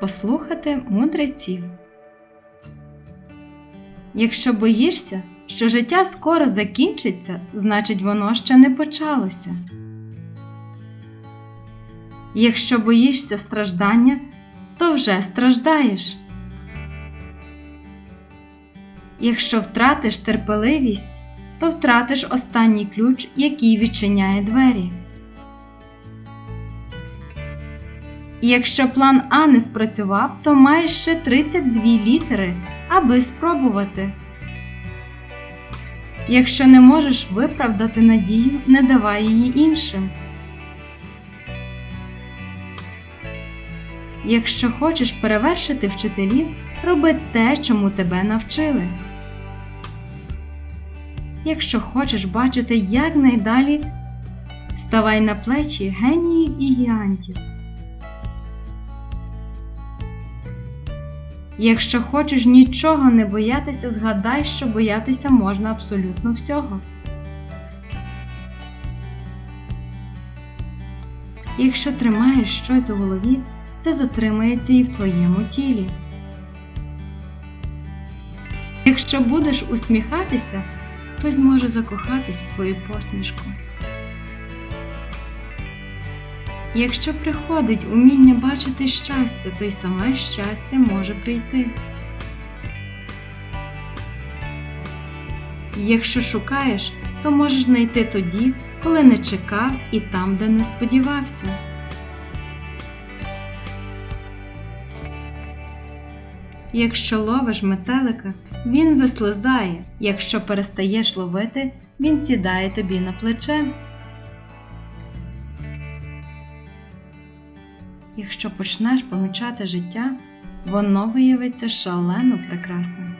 послухати мудреців. Якщо боїшся, що життя скоро закінчиться, значить воно ще не почалося. Якщо боїшся страждання, то вже страждаєш. Якщо втратиш терпеливість, то втратиш останній ключ, який відчиняє двері. І якщо план А не спрацював, то маєш ще 32 літери, аби спробувати. Якщо не можеш виправдати надію, не давай її іншим. Якщо хочеш перевершити вчителів, роби те, чому тебе навчили. Якщо хочеш бачити якнайдалі, ставай на плечі геніїв і гігантів. Якщо хочеш нічого не боятися, згадай, що боятися можна абсолютно всього. Якщо тримаєш щось у голові, це затримається і в твоєму тілі. Якщо будеш усміхатися, хтось зможе закохатись в твою посмішку. Якщо приходить уміння бачити щастя, то й саме щастя може прийти. Якщо шукаєш, то можеш знайти тоді, коли не чекав, і там, де не сподівався. Якщо ловиш метелика, він вислизає, якщо перестаєш ловити, він сідає тобі на плече. Якщо почнеш помічати життя, воно виявиться шалено прекрасним.